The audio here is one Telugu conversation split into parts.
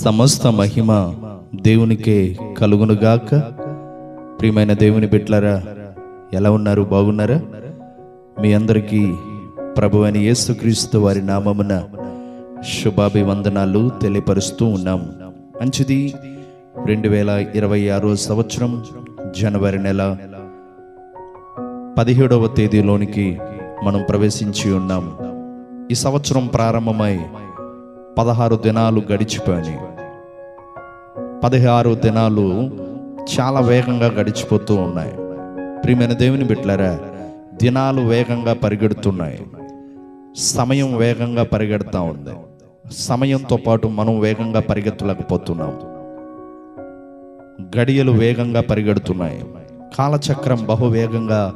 సమస్త మహిమ దేవునికే కలుగునుగాక ప్రియమైన దేవుని బిట్లరా ఎలా ఉన్నారు? బాగున్నారా? మీ అందరికీ ప్రభు అని యేసుక్రీస్తు వారి నామమున శుభాభివందనాలు తెలియపరుస్తూ ఉన్నాం మంచిది. రెండు వేల ఇరవై ఆరో సంవత్సరం జనవరి నెల పదిహేడవ తేదీలోనికి మనం ప్రవేశించి ఉన్నాం ఈ సంవత్సరం ప్రారంభమై పదహారు దినాలు గడిచిపోయాయి పదిహారు దినాలు చాలా వేగంగా గడిచిపోతూ ఉన్నాయి. ప్రియమైన దేవుని బిడ్డలారా దినాలు వేగంగా పరిగెడుతున్నాయి. సమయం వేగంగా పరిగెడతా ఉంది. సమయంతో పాటు మనం వేగంగా పరిగెత్తలేకపోతున్నాం. గడియలు వేగంగా పరిగెడుతున్నాయి. కాలచక్రం బహు వేగంగా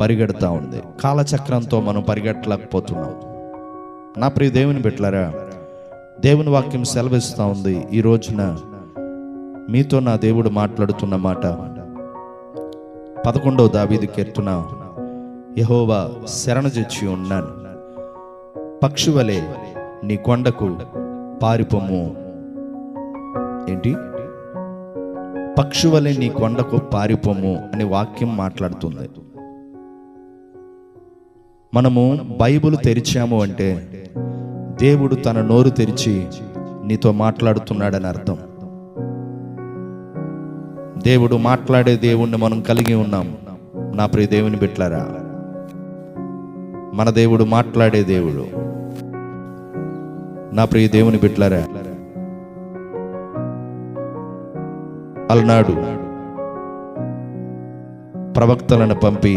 పరిగెడుతూ ఉంది. కాలచక్రంతో మనం పరిగెట్టలేకపోతున్నాం. నా ప్రియ దేవుని బిడ్డలారా దేవుని వాక్యం సెలవిస్తూ ఉంది ఈ రోజున. మీతో నా దేవుడు మాట్లాడుతున్న మాట. పదకొండవ దావీది కీర్తున యహోవా శరణజొచ్చి ఉన్నాను. పక్షువలే నీ కొండకు పారిపోము ఏంటి? పక్షువలే నీ కొండకు పారిపోము అనే వాక్యం మాట్లాడుతుంది. మనము బైబుల్ తెరిచాము అంటే దేవుడు తన నోరు తెరిచి నీతో మాట్లాడుతున్నాడని అర్థం. దేవుడు మాట్లాడే దేవుణ్ణి మనం కలిగి ఉన్నాం. నా ప్రియ దేవుని బిట్లారా మన దేవుడు మాట్లాడే దేవుడు. నా ప్రియ దేవుని బిట్లారా అలనాడు ప్రవక్తలను పంపి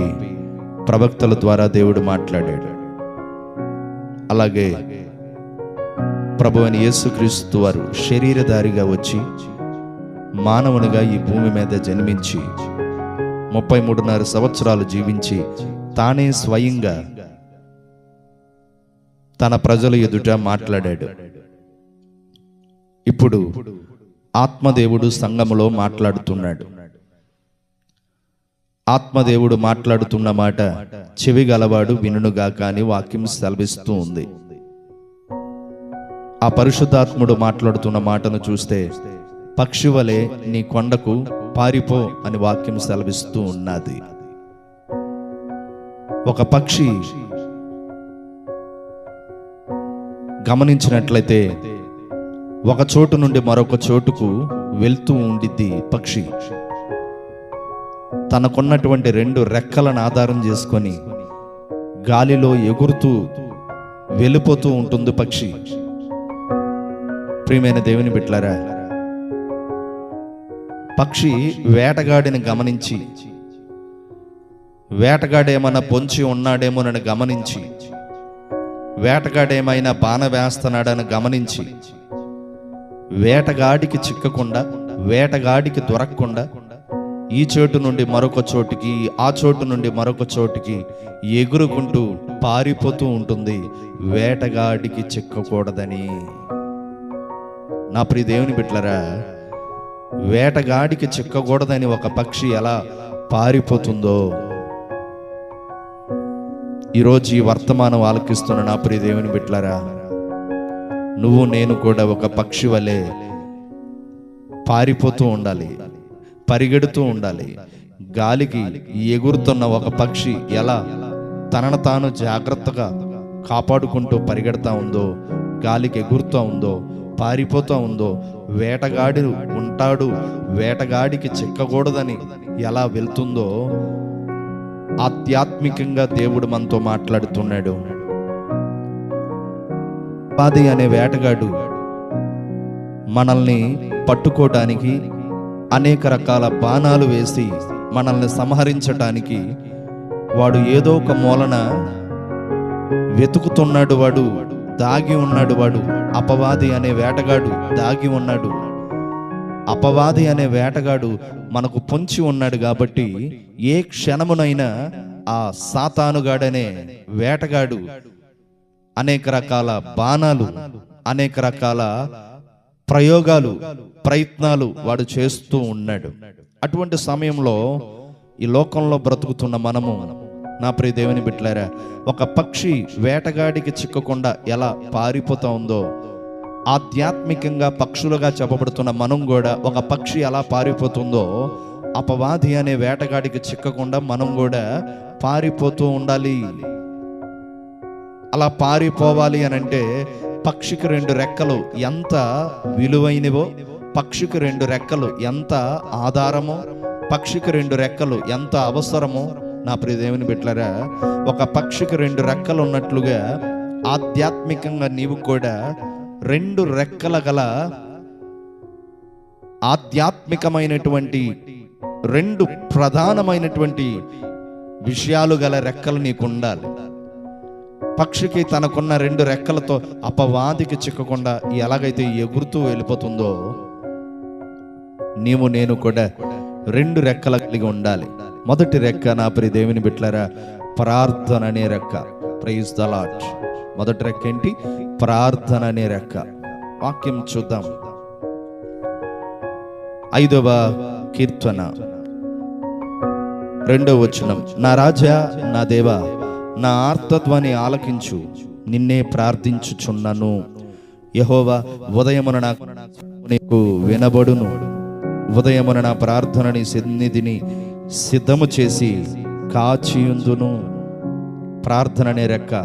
ప్రవక్తల ద్వారా దేవుడు మాట్లాడాడు. అలాగే ప్రభు అని యేసుక్రీస్తు వారు శరీరధారిగా వచ్చి మానవునిగా ఈ భూమి మీద జన్మించి ముప్పై మూడున్నర సంవత్సరాలు జీవించి తానే స్వయంగా తన ప్రజల ఎదుట మాట్లాడాడు. ఇప్పుడు ఆత్మదేవుడు సంఘములో మాట్లాడుతున్నాడు. ఆత్మదేవుడు మాట్లాడుతున్న మాట చెవి గలవాడు వినుగా కాని వాక్యం సెలవిస్తూ ఉంది. ఆ పరిశుద్ధాత్ముడు మాట్లాడుతున్న మాటను చూస్తే పక్షి వలె నీ కొండకు పారిపో అని వాక్యం సెలవిస్తూ ఉన్నది. ఒక పక్షి గమనించినట్లయితే ఒక చోటు నుండి మరొక చోటుకు వెళ్తూ ఉండిద్ది పక్షి. తనకున్నటువంటి రెండు రెక్కలను ఆధారం చేసుకొని గాలిలో ఎగురుతూ వెళ్ళిపోతూ ఉంటుంది పక్షి. ప్రియమైన దేవుని బిట్లారా పక్షి వేటగాడిని గమనించి వేటగాడేమైనా పొంచి ఉన్నాడేమోనని గమనించి వేటగాడేమైనా బాణ వేస్తున్నాడని గమనించి వేటగాడికి చిక్కకుండా వేటగాడికి దొరకకుండా ఈ చోటు నుండి మరొక చోటుకి ఆ చోటు నుండి మరొక చోటుకి ఎగురుకుంటూ పారిపోతూ ఉంటుంది. వేటగాడికి చిక్కకూడదని. నా ప్రియ దేవుని బిడ్డలరా వేటగాడికి చిక్కకూడదని ఒక పక్షి ఎలా పారిపోతుందో. ఈరోజు ఈ వర్తమానం ఆలకిస్తున్న నా ప్రియ దేవుని బిడ్డలరా నువ్వు నేను కూడా ఒక పక్షి వలె పారిపోతూ ఉండాలి పరిగెడుతూ ఉండాలి. గాలికి ఎగురుతున్న ఒక పక్షి ఎలా తనను తాను జాగ్రత్తగా కాపాడుకుంటూ పరిగెడతా ఉందో గాలికి ఎగురుతూ ఉందో పారిపోతూ ఉందో వేటగాడి ఉంటాడు వేటగాడికి చిక్కకూడదని ఎలా వెళ్తుందో ఆధ్యాత్మికంగా దేవుడు మనతో మాట్లాడుతున్నాడు. పాది అనే వేటగాడు మనల్ని పట్టుకోవటానికి అనేక రకాల బాణాలు వేసి మనల్ని సంహరించటానికి వాడు ఏదో ఒక మూలన వెతుకుతున్నాడు వాడు దాగి ఉన్నాడు వాడు. అపవాది అనే వేటగాడు దాగి ఉన్నాడు. అపవాది అనే వేటగాడు మనకు పొంచి ఉన్నాడు కాబట్టి ఏ క్షణమునైనా ఆ సాతానుగాడనే వేటగాడు అనేక రకాల బాణాలు అనేక రకాల ప్రయోగాలు ప్రయత్నాలు వాడు చేస్తూ ఉన్నాడు. అటువంటి సమయంలో ఈ లోకంలో బ్రతుకుతున్న మనము నా ప్రియ దేవుని బిట్లారా ఒక పక్షి వేటగాడికి చిక్కకుండా ఎలా పారిపోతా ఉందో ఆధ్యాత్మికంగా పక్షులుగా చెప్పబడుతున్న మనం కూడా ఒక పక్షి ఎలా పారిపోతుందో అపవాది అనే వేటగాడికి చిక్కకుండా మనం కూడా పారిపోతూ ఉండాలి. అలా పారిపోవాలి అని అంటే పక్షికి రెండు రెక్కలు ఎంత విలువైనవో పక్షికి రెండు రెక్కలు ఎంత ఆధారమో పక్షికి రెండు రెక్కలు ఎంత అవసరమో నా ప్రియ దేవుని బిడ్డలారా ఒక పక్షికి రెండు రెక్కలు ఉన్నట్లుగా ఆధ్యాత్మికంగా నీవు కూడా రెండు రెక్కల గల ఆధ్యాత్మికమైనటువంటి రెండు ప్రధానమైనటువంటి విషయాలు గల రెక్కలు నీకు ఉండాలి పక్షికి తనకున్న రెండు రెక్కలతో అపవాదికి చిక్కకుండా ఎలాగైతే ఎగురుతూ వెళ్ళిపోతుందో నీవు నేను కూడా రెండు రెక్కల కలిగి ఉండాలి. మొదటి రెక్క నా ప్రియ దేవుని బిట్లరా ప్రార్థన అనే రెక్క. ప్రైజ్ ద లాట్ మొదటి రెక్క ఏంటి? ప్రార్థన అనే రెక్క. వాక్యం చూద్దాం. ఐదవ కీర్తన. రెండవ వచనం. నా రాజా నా దేవా నా ఆర్తత్వాన్ని ఆలకించు. నిన్నే ప్రార్థించుచున్నాను. యహోవా ఉదయమున నాకు నీకు వినబడును. ఉదయమున నా ప్రార్థనని సన్నిధిని సిద్ధము చేసి కాచియుందును. ప్రార్థన అనే రెక్క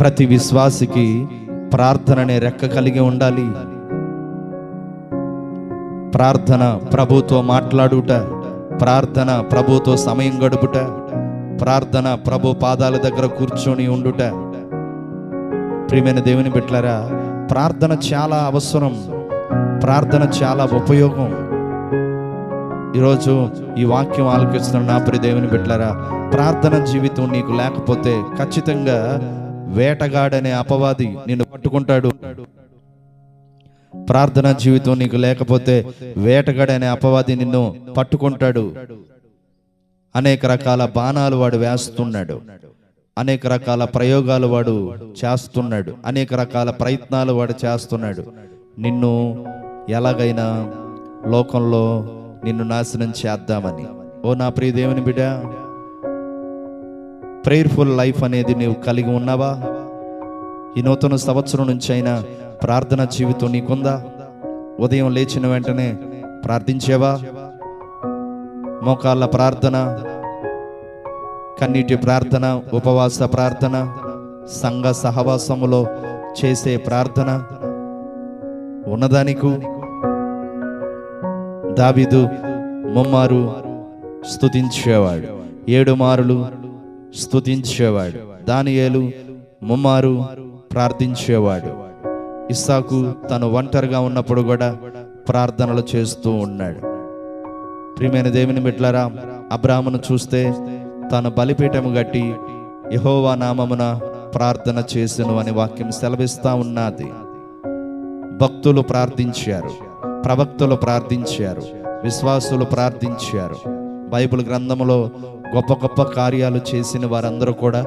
ప్రతి విశ్వాసికి ప్రార్థన అనే రెక్క కలిగి ఉండాలి. ప్రార్థన ప్రభుతో మాట్లాడుట ప్రార్థన ప్రభుతో సమయం గడుపుట ప్రార్థన ప్రభు పాదాల దగ్గర కూర్చొని ఉండుట. ప్రియమైన దేవుని బిడ్డలారా ప్రార్థన చాలా అవసరం ప్రార్థన చాలా ఉపయోగం. ఈరోజు ఈ వాక్యం ఆలకిస్తున్న నా ప్రియ దేవుని బిడ్డలారా ప్రార్థన జీవితం నీకు లేకపోతే ఖచ్చితంగా వేటగాడనే అపవాది నిన్ను పట్టుకుంటాడు. ప్రార్థన జీవితం నీకు లేకపోతే వేటగాడనే అపవాది నిన్ను పట్టుకుంటాడు. అనేక రకాల బాణాలు వాడు వేస్తున్నాడు. అనేక రకాల ప్రయోగాలు వాడు చేస్తున్నాడు. అనేక రకాల ప్రయత్నాలు వాడు చేస్తున్నాడు. నిన్ను ఎలాగైనా లోకంలో నిన్ను నాశనం చేద్దామని. ఓ నా ప్రియ దేవుని బిడ్డ ప్రేయర్ఫుల్ లైఫ్ అనేది నీవు కలిగి ఉన్నావా? ఈ నూతన సంవత్సరం నుంచి అయినా ప్రార్థన జీవితం నీకుందా? ఉదయం లేచిన వెంటనే ప్రార్థించేవా? మోకాళ్ళ ప్రార్థన కన్నీటి ప్రార్థన ఉపవాస ప్రార్థన సంఘ సహవాసములో చేసే ప్రార్థన ఉన్నదానికి దాబిదు ముమ్మారు స్తుతించేవాడు. ఏడు మారులు స్తుతించేవాడు. దానియేలు ముమ్మారు ప్రార్థించేవాడు. ఇస్సాకు తను ఒంటరిగా ఉన్నప్పుడు కూడా ప్రార్థనలు చేస్తూ ఉన్నాడు. ప్రియమైన దేవుని బిడ్డలారా అబ్రాహ్మను చూస్తే తాను బలిపీఠము గట్టి యహోవా నామమున ప్రార్థన చేసెను అని వాక్యం సెలవిస్తా ఉన్నది. భక్తులు ప్రార్థించారు. ప్రవక్తలు ప్రార్థించారు విశ్వాసులు ప్రార్థించారు. బైబిల్ గ్రంథములో గొప్ప గొప్ప కార్యాలు చేసిన వారందరూ కూడా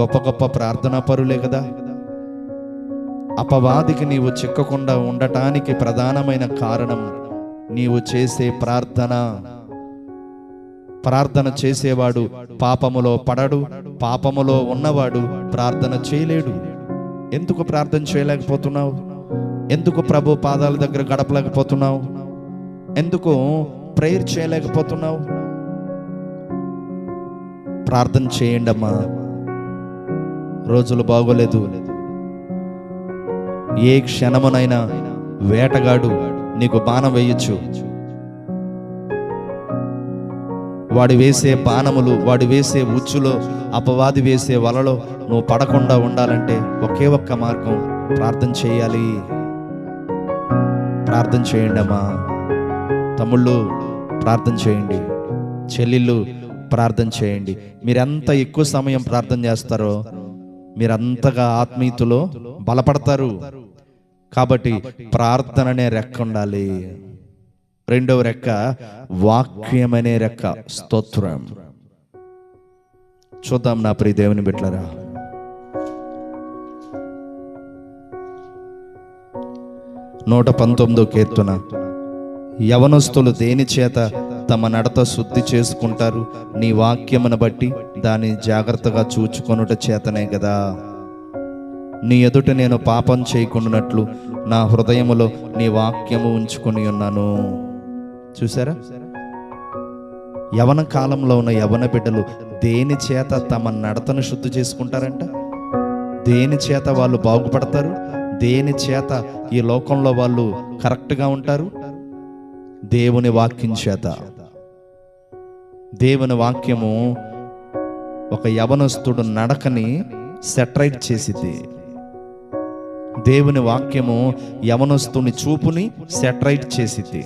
గొప్ప గొప్ప ప్రార్థనా పరులే కదా. అపవాదికి నీవు చిక్కకుండా ఉండటానికి ప్రధానమైన కారణం నీవు చేసే ప్రార్థన. ప్రార్థన చేసేవాడు పాపములో పడడు పాపములో ఉన్నవాడు ప్రార్థన చేయలేడు. ఎందుకు ప్రార్థన చేయలేకపోతున్నావు? ఎందుకు ప్రభు పాదాల దగ్గర గడపలేకపోతున్నావు? ఎందుకు ప్రేయర్ చేయలేకపోతున్నావు? ప్రార్థన చేయండి అమ్మా. రోజులు బాగోలేదు. ఏ క్షణమునైనా వేటగాడు నీకు బాణం వేయచ్చు. వాడు వేసే బాణములు వాడు వేసే ఉచ్చులో అపవాది వేసే వలలో నువ్వు పడకుండా ఉండాలంటే ఒకే ఒక్క మార్గం ప్రార్థన చేయాలి. ప్రార్థన చేయండి అమ్మా. తమ్ముళ్ళు ప్రార్థన చేయండి. చెల్లెళ్ళు ప్రార్థన చేయండి. మీరెంత ఎక్కువ సమయం ప్రార్థన చేస్తారో మీరంతగా ఆత్మీయతలో బలపడతారు. కాబట్టి ప్రార్థన అనే రెక్క ఉండాలి. రెండవ రెక్క వాక్యం అనే రెక్క స్తోత్రం. చూద్దాం నా ప్రియ దేవుని బిడ్డలారా. నూట పంతొమ్మిదో కీర్తన. యవనస్తులు దేని చేత తమ నడత శుద్ధి చేసుకుంటారు? నీ వాక్యమును బట్టి దాన్ని జాగ్రత్తగా చూచుకొనుట చేతనే కదా నీ ఎదుట నేను పాపం చేయకుండానట్లు నా హృదయములో నీ వాక్యము ఉంచుకొని ఉన్నాను. చూసారా యవన కాలంలో ఉన్న యవన బిడ్డలు దేని చేత తమ నడతను శుద్ధి చేసుకుంటారంట? దేని చేత వాళ్ళు బాగుపడతారు? దేని చేత ఈ లోకంలో వాళ్ళు కరెక్ట్గా ఉంటారు? దేవుని వాక్యం చేత. దేవుని వాక్యము ఒక యవనస్తుడు నడకని సెటరైట్ చేసింది. దేవుని వాక్యము యవనస్తుని చూపుని సెటరైట్ చేసింది.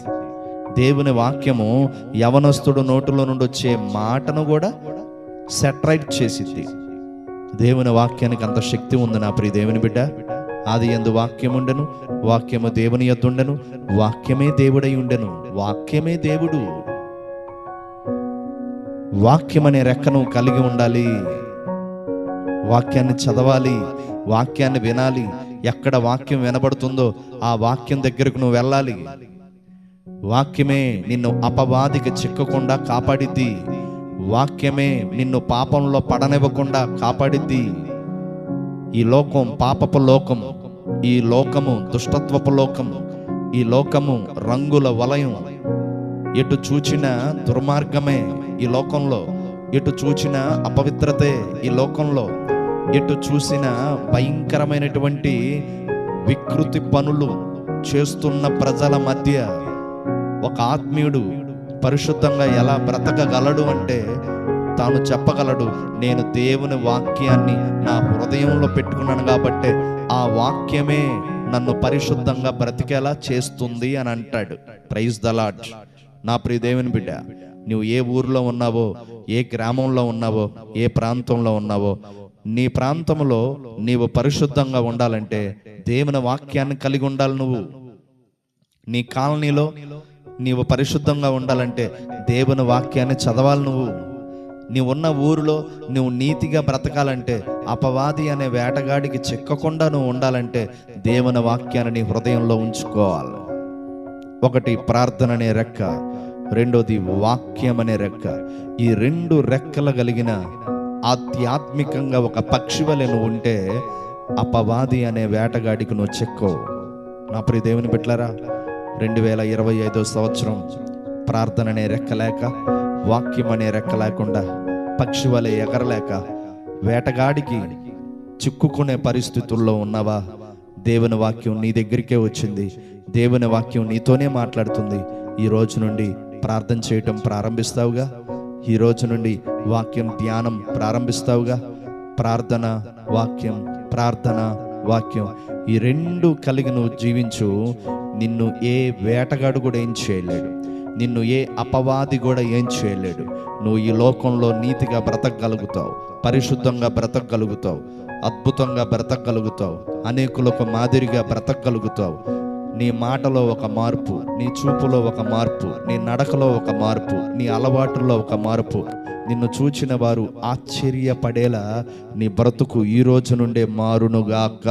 దేవుని వాక్యము యవనస్తుడు నోటిలో నుండి వచ్చే మాటను కూడా సెటరైట్ చేసింది. దేవుని వాక్యానికి అంత శక్తి ఉంది నా ప్రియ దేవుని బిడ్డ. ఆది ఎందు వాక్యం ఉండెను వాక్యము దేవుని యొద్దుండెను వాక్యమే దేవుడై ఉండెను వాక్యమే దేవుడు. వాక్యం అనే రెక్కను కలిగి ఉండాలి. వాక్యాన్ని చదవాలి వాక్యాన్ని వినాలి. ఎక్కడ వాక్యం వినబడుతుందో ఆ వాక్యం దగ్గరకు నువ్వు వెళ్ళాలి. వాక్యమే నిన్ను అపవాదికి చిక్కకుండా కాపాడిద్ది. వాక్యమే నిన్ను పాపంలో పడనివ్వకుండా కాపాడిద్ది. ఈ లోకం పాపపు లోకం ఈ లోకము దుష్టత్వపు లోకం ఈ లోకము రంగుల వలయం. ఎటు చూచిన దుర్మార్గమే ఈ లోకంలో ఎటు చూచిన అపవిత్రతే ఈ లోకంలో ఎటు చూసిన భయంకరమైనటువంటి వికృతి పనులు చేస్తున్న ప్రజల మధ్య ఒక ఆత్మీయుడు పరిశుద్ధంగా ఎలా బ్రతకగలడు అంటే తాను చెప్పగలడు. నేను దేవుని వాక్యాన్ని నా హృదయంలో పెట్టుకున్నాను కాబట్టి ఆ వాక్యమే నన్ను పరిశుద్ధంగా బ్రతికేలా చేస్తుంది అని అంటాడు. ప్రైజ్ ద లాడ్ నా ప్రియ దేవుని బిడ్డ నువ్వు ఏ ఊర్లో ఉన్నావో ఏ గ్రామంలో ఉన్నావో ఏ ప్రాంతంలో ఉన్నావో నీ ప్రాంతంలో నీవు పరిశుద్ధంగా ఉండాలంటే దేవుని వాక్యాన్ని కలిగి ఉండాలి నువ్వు. నీ కాలనీలో నీవు పరిశుద్ధంగా ఉండాలంటే దేవుని వాక్యాన్ని చదవాలి నువ్వు. నీవు ఉన్న ఊరిలో నువ్వు నీతిగా బ్రతకాలంటే అపవాది అనే వేటగాడికి చిక్కకుండా నువ్వు ఉండాలంటే దేవుని వాక్యాన్ని నీ హృదయంలో ఉంచుకోవాలి. ఒకటి ప్రార్థన అనే రెక్క రెండోది వాక్యం అనే రెక్క. ఈ రెండు రెక్కలు కలిగిన ఆధ్యాత్మికంగా ఒక పక్షి వలె నువ్వు ఉంటే అపవాది అనే వేటగాడికి నువ్వు చెక్కో నా ప్రియ దేవుని బిడ్డలారా రెండు వేల ఇరవై ఐదో సంవత్సరం ప్రార్థన అనే రెక్క లేక వాక్యం అనే రెక్క లేకుండా పక్షి వలె ఎగరలేక వేటగాడికి చిక్కుకునే పరిస్థితుల్లో ఉన్నావా? దేవుని వాక్యం నీ దగ్గరికే వచ్చింది. దేవుని వాక్యం నీతోనే మాట్లాడుతుంది. ఈ రోజు నుండి ప్రార్థన చేయటం ప్రారంభిస్తావుగా? ఈ రోజు నుండి వాక్యం ధ్యానం ప్రారంభిస్తావుగా? ప్రార్థన వాక్యం ప్రార్థన వాక్యం ఈ రెండు కలిగి నువ్వు జీవించు. నిన్ను ఏ వేటగాడు కూడా ఏం చేయలేడు. నిన్ను ఏ అపవాది కూడా ఏం చేయలేడు. నువ్వు ఈ లోకంలో నీతిగా బ్రతకగలుగుతావు పరిశుద్ధంగా బ్రతకగలుగుతావు అద్భుతంగా బ్రతకగలుగుతావు అనేకులకు మాదిరిగా బ్రతకగలుగుతావు. నీ మాటలో ఒక మార్పు నీ చూపులో ఒక మార్పు నీ నడకలో ఒక మార్పు నీ అలవాటులో ఒక మార్పు. నిన్ను చూచిన వారు ఆశ్చర్యపడేలా నీ బ్రతుకు ఈ రోజు నుండే మారునుగాక.